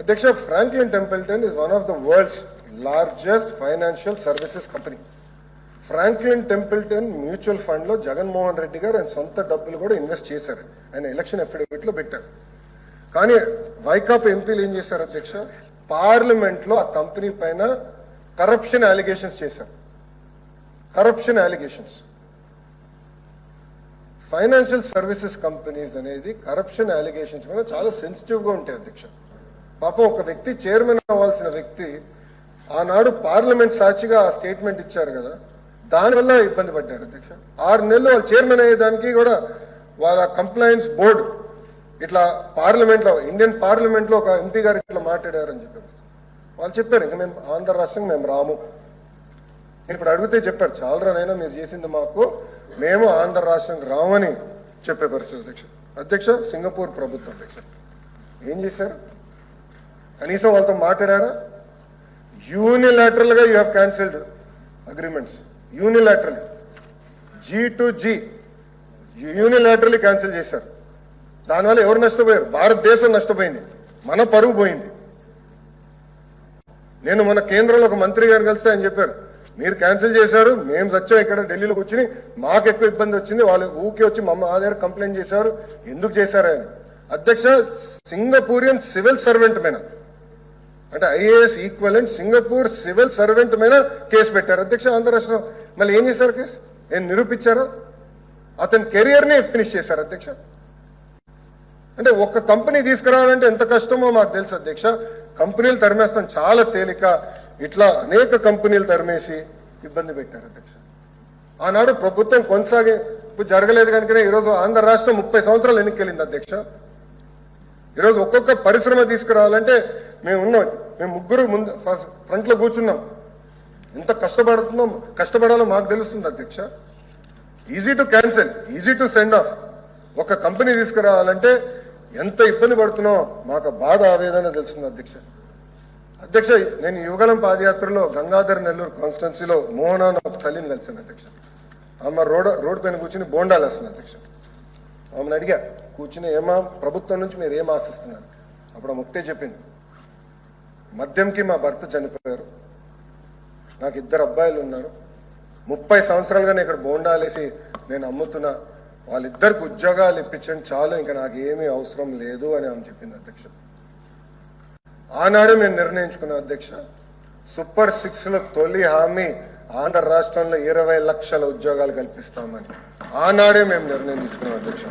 అధ్యక్ష Franklin Templeton is one of the world's largest financial services company Franklin Templeton mutual ఫండ్లో జగన్మోహన్ రెడ్డి గారు ఆయన సొంత డబ్బులు కూడా ఇన్వెస్ట్ చేశారు. ఆయన ఎలక్షన్ అఫిడవిట్లో పెట్టారు. కానీ వైకాపా ఎంపీలు ఏం చేశారు అధ్యక్ష? పార్లమెంట్లో ఆ కంపెనీ పైన కరప్షన్ అలిగేషన్స్ చేశారు. Corruption allegations financial services companies అనేది కరప్షన్ అలిగేషన్స్ మీద చాలా సెన్సిటివ్గా ఉంటాయి అధ్యక్ష. పాప ఒక వ్యక్తి చైర్మన్ అవ్వాల్సిన వ్యక్తి ఆనాడు పార్లమెంట్ సాక్షిగా ఆ స్టేట్మెంట్ ఇచ్చారు కదా. దానివల్ల ఇబ్బంది పడ్డారు అధ్యక్ష. ఆరు నెలలు వాళ్ళు చైర్మన్ అయ్యేదానికి కూడా వాళ్ళ కంప్లైన్స్ బోర్డు ఇట్లా పార్లమెంట్లో ఇండియన్ పార్లమెంట్లో ఒక ఎంపీ గారు ఇట్లా మాట్లాడారని చెప్పారు. వాళ్ళు చెప్పారు ఇంకా మేము ఆంధ్ర రాష్ట్రం మేము రాము. నేను ఇప్పుడు అడిగితే చెప్పారు చాలరానైనా మీరు చేసింది మాకు మేము ఆంధ్ర రాష్ట్రానికి రామని చెప్పే పరిస్థితి అధ్యక్ష. అధ్యక్ష సింగపూర్ ప్రభుత్వం అధ్యక్ష. ఏం చేశారు? కనీసం వాళ్ళతో మాట్లాడారా? యూనిలాటరల్గా you have cancelled agreements unilateral G to G unilaterally cancel చేశారు. దానివల్ల ఎవరు నష్టపోయారు? భారతదేశం నష్టపోయింది. మన పరువు పోయింది. నేను మన కేంద్రంలో ఒక మంత్రి గారు కలిస్తే ఆయన చెప్పారు మీరు క్యాన్సిల్ చేశారు మేము సత్యం ఇక్కడ ఢిల్లీలో కూర్చుని మాకు ఎక్కువ ఇబ్బంది వచ్చింది వాళ్ళు ఊకే వచ్చి మమ్మ మా దగ్గర కంప్లైంట్ చేశారు ఎందుకు చేశారు ఆయన అధ్యక్ష సింగపూరియన్ సివిల్ సర్వెంట్ మీద అంటే IAS equivalent Singapore civil servant మీద కేసు పెట్టారు. అధ్యక్ష ఆంధ్ర రాష్ట్రం మళ్ళీ ఏం చేశారు కేసు? ఏం నిరూపించారా? అతని కెరియర్ని ఫినిష్ చేశారు అధ్యక్ష. అంటే ఒక్క కంపెనీ తీసుకురావాలంటే ఎంత కష్టమో మాకు తెలుసు అధ్యక్ష. కంపెనీలు తరిమేస్తాం చాలా తేలిక. ఇట్లా అనేక కంపెనీలు తరిమేసి ఇబ్బంది పెట్టారు అధ్యక్ష. ఆనాడు ప్రభుత్వం కొనసాగింపు జరగలేదు కనుకనే ఈరోజు ఆంధ్ర రాష్ట్రం ముప్పై సంవత్సరాలు ఎన్నికెళ్ళింది అధ్యక్ష. ఈరోజు ఒక్కొక్క పరిశ్రమ తీసుకురావాలంటే మేము ఉన్నాం. మేము ముగ్గురు ముందు ఫ్రంట్లో కూర్చున్నాం. ఎంత కష్టపడుతున్నాం కష్టపడాలో మాకు తెలుస్తుంది అధ్యక్ష. Easy to cancel easy to send off ఒక కంపెనీ తీసుకురావాలంటే ఎంత ఇబ్బంది పడుతున్నాం మాకు బాధ ఆవేదన తెలుస్తుంది అధ్యక్ష. అధ్యక్ష నేను యువగలం పాదయాత్రలో గంగాధర్ నెల్లూరు కాన్స్టిట్యున్సీలో మోహన అనే ఒక తల్లిని కలిసాను అధ్యక్ష. ఆమె రోడ్ రోడ్ పైన కూర్చుని బోండాలు వేస్తుంది అధ్యక్ష. ఆమెను అడిగా కూర్చుని ఏమా ప్రభుత్వం నుంచి మీరు ఏం ఆశిస్తున్నారు? అప్పుడు ఆమె ఒకటే చెప్పింది. మద్యంకి మా భర్త చనిపోయారు. నాకు ఇద్దరు అబ్బాయిలు ఉన్నారు. ముప్పై సంవత్సరాలుగా నేను ఇక్కడ బోండాలేసి నేను అమ్ముతున్నా. వాళ్ళిద్దరికి ఉద్యోగాలు ఇప్పించండి చాలు ఇంకా నాకు ఏమీ అవసరం లేదు అని ఆమె చెప్పింది అధ్యక్ష. ఆనాడే మేము నిర్ణయించుకున్నాం అధ్యక్ష. సూపర్ సిక్స్లో తొలి హామీ ఆంధ్ర రాష్ట్రంలో ఇరవై లక్షల ఉద్యోగాలు కల్పిస్తామని. ఆనాడే మేము నిర్ణయించుకున్నాం అధ్యక్ష.